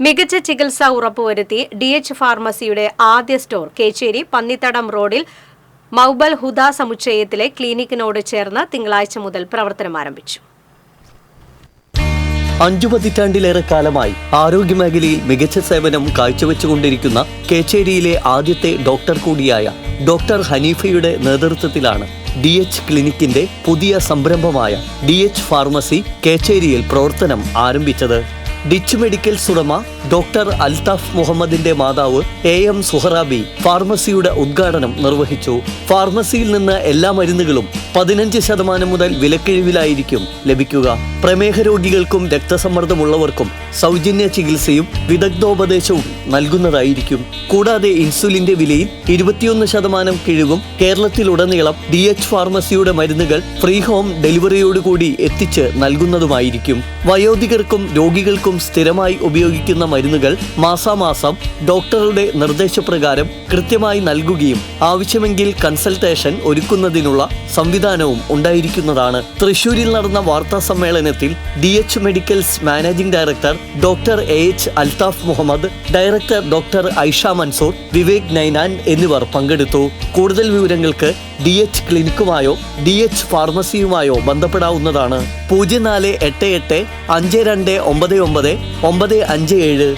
മികച്ച ചികിത്സ ഉറപ്പുവരുത്തി ഡി എച്ച് ഫാർമസിയുടെ ആദ്യ സ്റ്റോർ കേച്ചേരി പന്നിത്തടം റോഡിൽ മൗബൽ ഹുദ സമുച്ചയത്തിലെ ക്ലിനിക്കിനോട് ചേർന്ന് തിങ്കളാഴ്ച മുതൽ പ്രവർത്തനം ആരംഭിച്ചു. അഞ്ചു പതിറ്റാണ്ടിലേറെ കാലമായി ആരോഗ്യമേഖലയിൽ മികച്ച സേവനം കാഴ്ചവെച്ചുകൊണ്ടിരിക്കുന്ന കേച്ചേരിയിലെ ആദ്യത്തെ ഡോക്ടർ കൂടിയായ ഡോക്ടർ ഹനീഫയുടെ നേതൃത്വത്തിലാണ് ഡി എച്ച് ക്ലിനിക്കിന്റെ പുതിയ സംരംഭമായ ഡി എച്ച് ഫാർമസി കേച്ചേരിയിൽ പ്രവർത്തനം ആരംഭിച്ചത്. ഡിച്ച് മെഡിക്കൽ ഉടമ ഡോക്ടർ അൽതാഫ് മുഹമ്മദിന്റെ മാതാവ് എ എം സുഹറാബി ഫാർമസിയുടെ ഉദ്ഘാടനം നിർവഹിച്ചു. ഫാർമസിയിൽ നിന്ന് എല്ലാ മരുന്നുകളും പതിനഞ്ച് ശതമാനം മുതൽ വിലക്കിഴിവിലായിരിക്കും ലഭിക്കുക. പ്രമേഹ രോഗികൾക്കും രക്തസമ്മർദ്ദമുള്ളവർക്കും സൗജന്യ ചികിത്സയും വിദഗ്ധോപദേശവും നൽകുന്നതായിരിക്കും. കൂടാതെ ഇൻസുലിന്റെ വിലയിൽ ഇരുപത്തിയൊന്ന് ശതമാനം കിഴിവും കേരളത്തിലുടനീളം ഡി എച്ച് ഫാർമസിയുടെ മരുന്നുകൾ ഫ്രീ ഹോം ഡെലിവറിയോടുകൂടി എത്തിച്ച് നൽകുന്നതുമായിരിക്കും. വയോധികർക്കും രോഗികൾക്കും സ്ഥിരമായി ഉപയോഗിക്കുന്ന മരുന്നുകൾ മാസാമാസം ഡോക്ടറുടെ നിർദ്ദേശപ്രകാരം കൃത്യമായി നൽകുകയും ആവശ്യമെങ്കിൽ കൺസൾട്ടേഷൻ ഒരുക്കുന്നതിനുള്ള സംവിധാനവും ഉണ്ടായിരിക്കുന്നതാണ്. തൃശൂരിൽ നടന്ന വാർത്താ സമ്മേളനത്തിൽ D H medicals managing director doctor A H Altaf Muhammad director doctor Aisha Mansoor Vivek Ninan എന്നിവർ പങ്കെടുത്തു. കൂടുതൽ വിവരങ്ങൾക്ക് ഡി എച്ച് ക്ലിനിക്കുമായോ ഡി എച്ച് ഫാർമസിയുമായോ ബന്ധപ്പെടാവുന്നതാണ്. പൂജ്യം നാല് എട്ട് എട്ട് അഞ്ച് രണ്ട് ഒമ്പത് ഒമ്പത് ഒമ്പത് അഞ്ച് ഏഴ്.